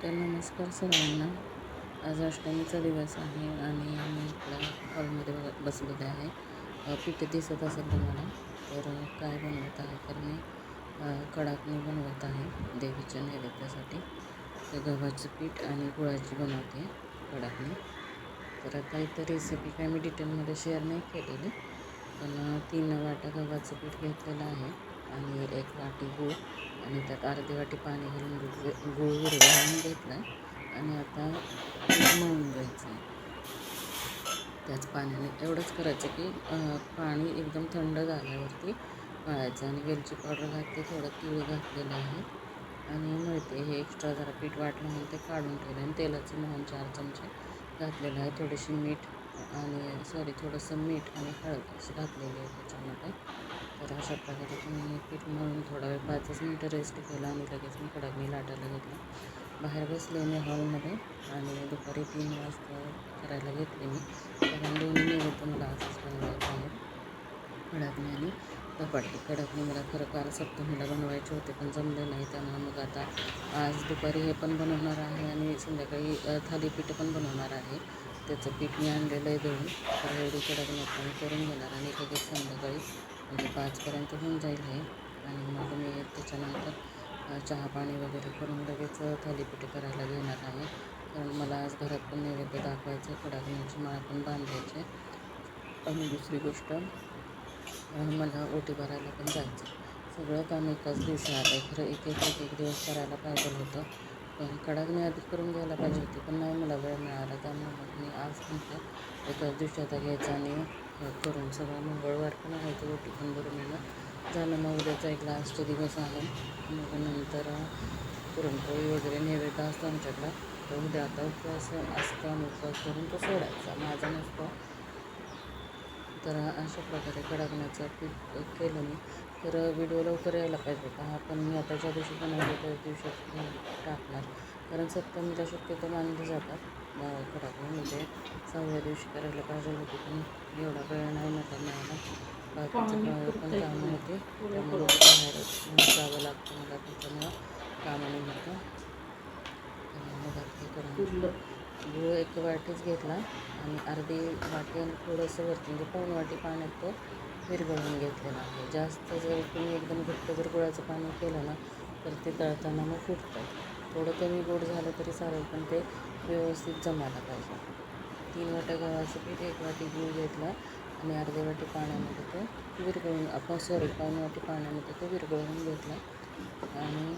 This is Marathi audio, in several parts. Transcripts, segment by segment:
तर नमस्कार सर्वांना. आज अष्टमीचा दिवस आहे आणि मी इकडं हॉलमध्ये बघत बसलेले आहे. अ, पीठ दिसत असेल तुम्हाला तर काय बनवत आहे तर मी कडाकणी बनवत आहे देवीच्या नैवेद्यासाठी. तर गव्हाचं पीठ आणि गुळाची बनवते कडाकणी. तर आता इथं रेसिपी काय मी डिटेलमध्ये शेअर नाही केलेली पण तीन वाटा गव्हाचं पीठ घेतलेलं आहे. आणि एक वाटी गूळ आणि त्यात अर्धी वाटी पाणी घालून गुळ गूळ विरघळवून घेतला आहे आणि आता मळून घ्यायचं आहे त्याच पाण्याने एवढंच करायचं की पाणी एकदम थंड झाल्यावरती मळायचं आणि वेलची पावडर घातली थोडं तीळ घातलेलं आहे. आणि मिळते. हे एक्स्ट्रा जरा पीठ वाटलं म्हणून ते काढून ठेवलं आणि तेलाचं मोहन चार चमचे घातलेलं आहे. थोडीशी मीठ आणि सॉरी थोडंसं मीठ आणि हळद असं घातलेली आहे त्याच्यामध्ये. तर अशा प्रकारे तुम्ही पीठ मळून थोडा वेळ पाचच मिनटं रेस्ट केला आणि लगेच मी कडाकणी लाटायला घेतला. बाहेर बसले मी हॉलमध्ये आणि दुपारी तीन वाजता करायला घेतले मी. कारण दोन्ही नैवेद्य मला असंच बनवायचं आहे. कडाकणी आणि धपाटे कडाकणी मला खरं काल सप्तमीला बनवायचे होते पण जमले नाही. त्यामुळे मग आता आज दुपारी हे पण बनवणार आहे आणि संध्याकाळी थालीपीठ पण बनवणार आहे. त्याचं पीठ मी आणलेलं आहे दळून तर एवढी कडाकणी आपण करून घेणार. आणि लगेच संध्याकाळी म्हणजे पाचपर्यंत होऊन जाईल हे. आणि मग मी त्याच्यानंतर चहा पाणी वगैरे करून लगेच थालीपीठ करायला घेणार आहे. कारण मला आज घरात पण नैवेद्य दाखवायचं आहे म्हणजे माळ पण बांधायची आणि दुसरी गोष्ट मला ओटी भरायला पण जायचं सगळं काम एकाच दिवशी आलं आहे. खरं एक एक एक एक दिवस करायला पाहिजे होतं. कडक कडाकणी आधी करून घ्यायला पाहिजे होती पण नाही मला वेळ मिळाला त्यामुळे मग मी आज म्हटलं एकाच दिवशी आता घ्यायचं आणि करून सगळं मंगळवार पण आहे तो रोटी पण भरून येणं झालं मग उद्याचा एक लास्ट दिवस आला. मग नंतर पुरणपोळी वगैरे नैवेद्य असतो आमच्याकडं. तर उद्या आता उपवास असतो आणि उपवास करून तो सोडायचा. माझा नसतो. तर अशा प्रकारे कडकण्याचं पीठ केलं मी. तर व्हिडिओ लवकर यायला पाहिजे होता. हा पण मी आता ज्या दिवशी बनवले त्याच दिवशी टाकणार कारण सप्तमीला शक्यतो मानले जातात. कडाकणी म्हणजे सहाव्या दिवशी करायला पाहिजे होती. पण एवढा वेळ नाही मला मिळाला बाकीचं पण कामं होते. त्यामुळे बाहेर जावं लागतं मला त्याच्यामुळं कामानिमित्त. मग हे करून गूळ एक वाटीच घेतला. आणि अर्धी वाटी आणि थोडंसं वरती म्हणजे पाऊण वाटी पाण्यात तो विरघळवून घेतलेलं आहे म्हणजे जास्त जर तुम्ही एकदम घट्ट जर गुळाचं पाणी केलं ना तर ते तळताना मग फुटतं. थोडं कमी गोड झालं तरी चालेल पण ते व्यवस्थित जमायला पाहिजे. तीन वाट्या गव्हाचं पीठ एक वाटी गूळ घेतला आणि अर्धे वाटी पाण्यामध्ये तो विरघळून आपण सॉरी पाऊण वाटी पाण्यामध्ये तो विरघळवून घेतला. आणि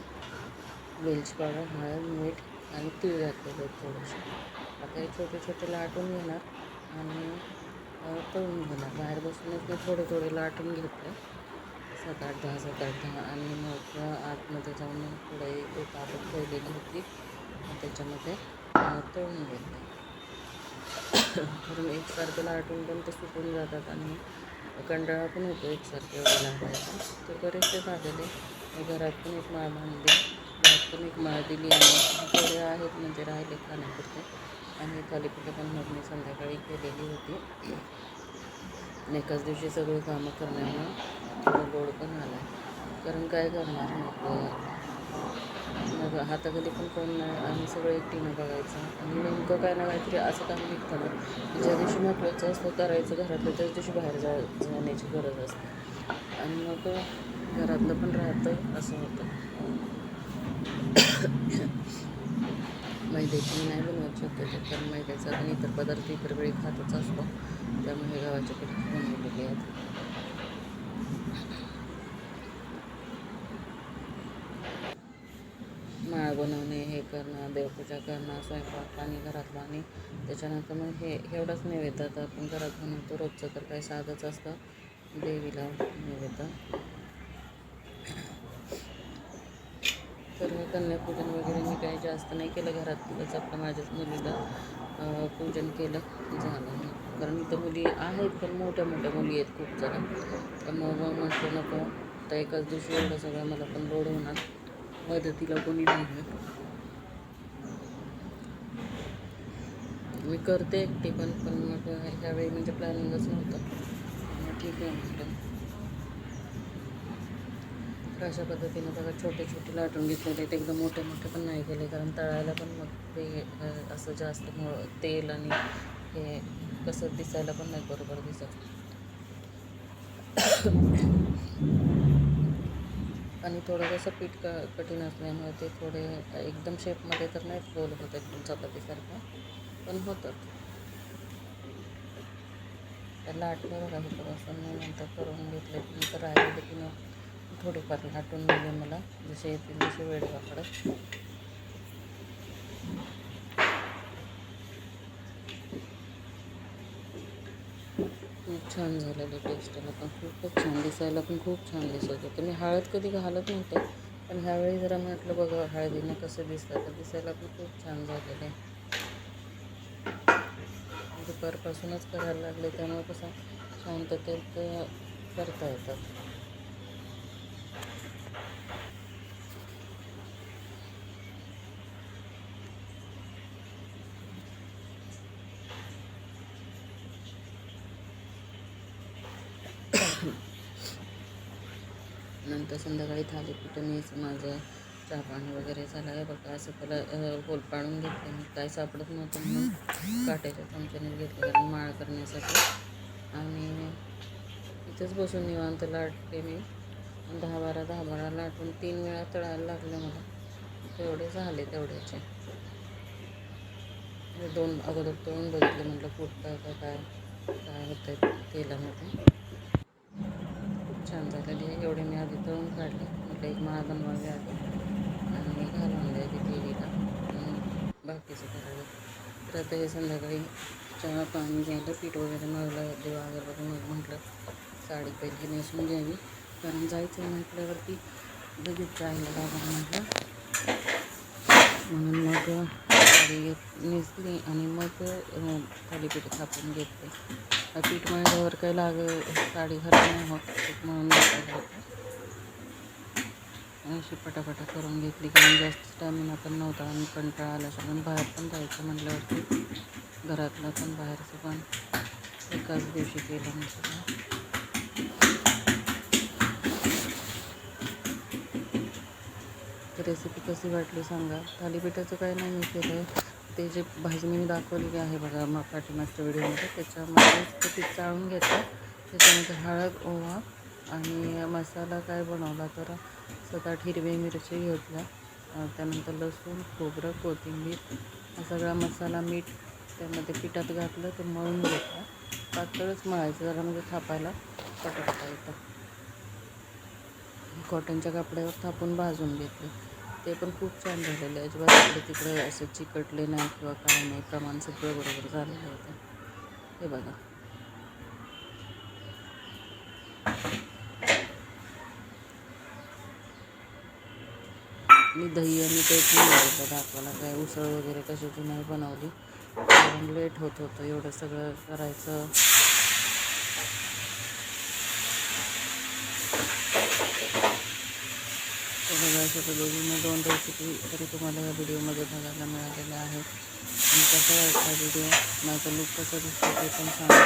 वेलची पावडर हळद मीठ आणि तीळ घातलेलं थोडंसं. आता हे छोटे छोटे लाटून घेणार आणि तळून घेणार बाहेर बसूनच मी थोडे थोडे लाटून घेतले. सात आठ दहा सात आठ दहा आणि मग आतमध्ये जाऊन मग पुढे एक आदत ठेवलेली होती त्याच्यामध्ये तळून घेतले. कारण एकसारखं लाटून पण ते सुकून जातात आणि कंटाळा पण होतो एकसारखे लाटायचा. तर बरेचसे झालेले. घरात पण एक माळ बांधली. घरात पण एक माळ दिली आणि थोडे आहेत म्हणजे राहिले खाण्यापुरते. आणि थालीपीठं पण मग मी संध्याकाळी केलेली होती. आणि एकाच दिवशी सगळी कामं करण्यामुळं थोडं पण आला आहे कारण काय करणार मग मग हाताखाली पण कोण नाही. आम्ही सगळं एकटीनं बघायचं. आणि नेमकं काय ना काहीतरी असं काम निघतं ना की ज्या दिवशी महत्त्वाचं असतं करायचं घरातलं त्याच दिवशी बाहेर जा जाण्याची गरज असते. आणि मग घरातलं पण राहतं असं होतं. देखील नाही बनवत शक्यतो कारण मैद्याचा आणि इतर पदार्थ इतर वेळी खातच असतो. त्यामुळे गव्हाच्या पिठाची बनवलेली आहेत. माळ बनवणे हे करणं देवपूजा करणं स्वयंपाक पाणी घरातलं आणि त्याच्यानंतर मग हे एवढंच नैवेद्य आपण घरात बनवतो. रोजचं तर काही साधंच असतं. देवीला नैवेद्य. तर कन्यापूजन वगैरे मी काही जास्त नाही केलं. घरातलंच आपलं माझ्याच मुलीला पूजन केलं. झालं. कारण इथं मुली आहेत पण मोठ्या मोठ्या मुली आहेत खूप जरा. त्यामुळं मग म्हटलं नको. तर एकाच दिवशी एवढं सगळं मला पण लोड होणार. मदतीला कोणी नाही मी करते एकटी पण पण मग ह्यावेळी म्हणजे प्लॅनिंगच नव्हतं. ठीक आहे म्हटलं. अशा पद्धतीने बघा छोटे छोटे लाटून घेतलेले आहेत. एकदम मोठे मोठे पण नाही केले कारण तळायला पण मग ते असं जास्त तेल आणि हे कसं दिसायला पण नाही बरोबर दिसत. आणि थोडं कसं पीठ क कठीण असल्यामुळे ते थोडे एकदम शेपमध्ये तर नाहीच गोल होत एकदम चपातीसारखं पण होतात. तर लाटलं बघा असं मी नंतर करून घेतले नंतर राहिले की मग थोडेफार लाटून दिले म्हणजे मला जसे येतील तसे वेळ पकडत. खूप छान झालेलं टेस्टला पण खूपच छान दिसायला पण खूप छान दिसत होतं मी हळद कधी घालत नव्हते पण ह्यावेळी जरा म्हटलं बघा हळदीनं कसं दिसतं तर दिसायला पण खूप छान झालेलं आहे. दुपारपासूनच करायला लागले त्यामुळे कसं शांततेत करता येतात नंतर संध्याकाळी थालीपीठ मी माझं चहा पाणी वगैरे झालं आहे. बघा असं त्याला होल पाडून घेतले मी काय सापडत नव्हतं म्हणून काट्याच्या चमच्याने घेतलं कारण माळ करण्यासाठी. आणि इथंच बसून निवांत लाटते मी. दहा बारा दहा बारा लाटून तीन वेळा तळायला लागले मला. तेवढे झाले तेवढ्याचे. दोन अगोदर तळून बघितलं म्हटलं फुटतं का काय काय होतं तेलामध्ये छान झालेली आहे. एवढे मी आधी तळून काढले. म्हटलं एक माळ बनवावी आधी. आणि घालून द्यायची देवीला बाकीचं करायचं तर आता हे संध्याकाळी चहा पाणी घ्यायला पीठ वगैरे मळलं. देवा वगैरे मग म्हटलं साडी पहिली नेसून घ्यावी. कारण जायचं आहे म्हटल्यावरती लगेच जायला लागलं म्हटलं. म्हणून मग साडी घेत नेसली आणि मग थालीपीठ थापून घेतले. पीठ मळल्यावर काही लाग साडी घालून नाही होत पीठ मळून घेतलं अशी पटापटा करून घेतली कारण जास्त स्टॅमिना पण नव्हता आणि कंटाळा आला सगळं. बाहेर पण जायचं म्हटल्यावरती घरातलं पण बाहेरचं पण एकाच दिवशी केलं म्हणजे रेसिपी कशी वाटली सांगा? थालीपीठाचं काय नाही मी केलं आहे ते जे भाजी मी दाखवलेली आहे बघा मग पाठीमागच्या व्हिडिओमध्ये त्याच्यामध्ये ते पीठ चाळून घेतलं. त्याच्यामध्ये हळद ओवा आणि मसाला काय बनवला तर स्वतःट हिरवी मिरची घेतल्या. त्यानंतर लसूण खोबरं कोथिंबीर हा सगळा मसाला मीठ त्यामध्ये पिठात घातलं ते मळून घेतलं. पातळच मळायचं जरा म्हणजे थापायला पटकता येतं. कॉटनच्या कपड्यावर थापून भाजून घेतलं. ते पण खूप छान झालेले अजिबात इकडे तिकडे असं चिकटले नाही किंवा काय नाही. प्रमाण सगळं बरोबर झालेलं होतं हे बघा. मी दही आणि तेच नाही बघितलं दाखवायला काय उसळ वगैरे कशाची नाही बनवली. कारण लेट होत होतं. एवढं सगळं करायचं बघा अशा पद्धतीने दोन रेसिपी तरी तुम्हाला या व्हिडिओमध्ये बघायला मिळालेला आहे आणि कसा वाटला व्हिडिओ माझा लुक कसा दिसतो ते पण सांगा.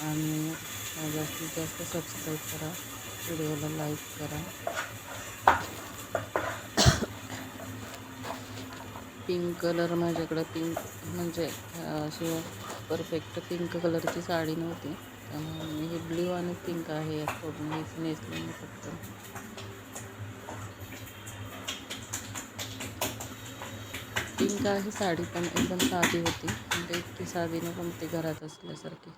आणि जास्तीत जास्त सबस्क्राईब करा. व्हिडिओला लाईक करा. पिंक कलर माझ्याकडं पिंक म्हणजे अशी परफेक्ट पिंक कलरची साडी नव्हती. त्यामुळे हे ब्ल्यू आणि पिंक आहे या फोडून नेसली मी फक्त. पिंक आहे साडी पण एकदम साधी होती. म्हणजे इतकी साधी नको ती घरात असल्यासारखी.